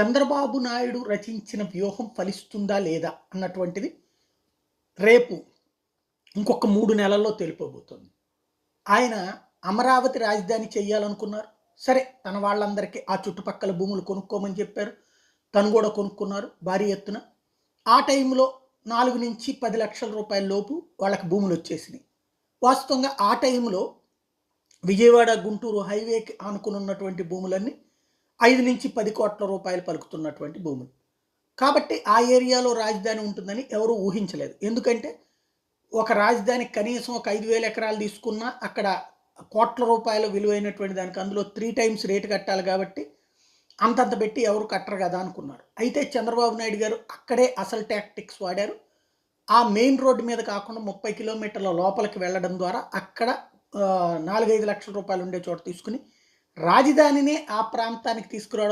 చంద్రబాబు నాయుడు రచించిన వ్యూహం ఫలిస్తుందా లేదా అన్నటువంటిది రేపు ఇంకొక మూడు నెలల్లో తెలిపబోతుంది. ఆయన అమరావతి రాజధాని చేయాలనుకున్నారు. సరే తన వాళ్ళందరికీ ఆ చుట్టుపక్కల భూములు కొనుక్కోమని చెప్పారు. తను కూడా కొనుక్కున్నారు భారీ ఎత్తున. ఆ టైంలో నాలుగు నుంచి పది లక్షల రూపాయల లోపు వాళ్ళకి భూములు వచ్చేసినాయి. వాస్తవంగా ఆ టైంలో విజయవాడ గుంటూరు హైవేకి ఆనుకుని ఉన్నటువంటి భూములన్నీ ఐదు నుంచి పది కోట్ల రూపాయలు పలుకుతున్నటువంటి భూములు. కాబట్టి ఆ ఏరియాలో రాజధాని ఉంటుందని ఎవరూ ఊహించలేదు. ఎందుకంటే ఒక రాజధాని కనీసం ఒక ఐదు వేల ఎకరాలు తీసుకున్నా అక్కడ కోట్ల రూపాయలు విలువైనటువంటి దానికి అందులో త్రీ టైమ్స్ రేటు కట్టాలి కాబట్టి అంతంత పెట్టి ఎవరు కట్టరు కదా అనుకున్నారు. అయితే చంద్రబాబు నాయుడు గారు అక్కడే అసలు టాక్టిక్స్ వాడారు. ఆ మెయిన్ రోడ్డు మీద కాకుండా ముప్పై కిలోమీటర్ల లోపలికి వెళ్ళడం ద్వారా అక్కడ నాలుగైదు లక్షల రూపాయలు ఉండే చోట తీసుకుని రాజధానినే ఆ ప్రాంతానికి తీసుకురావడం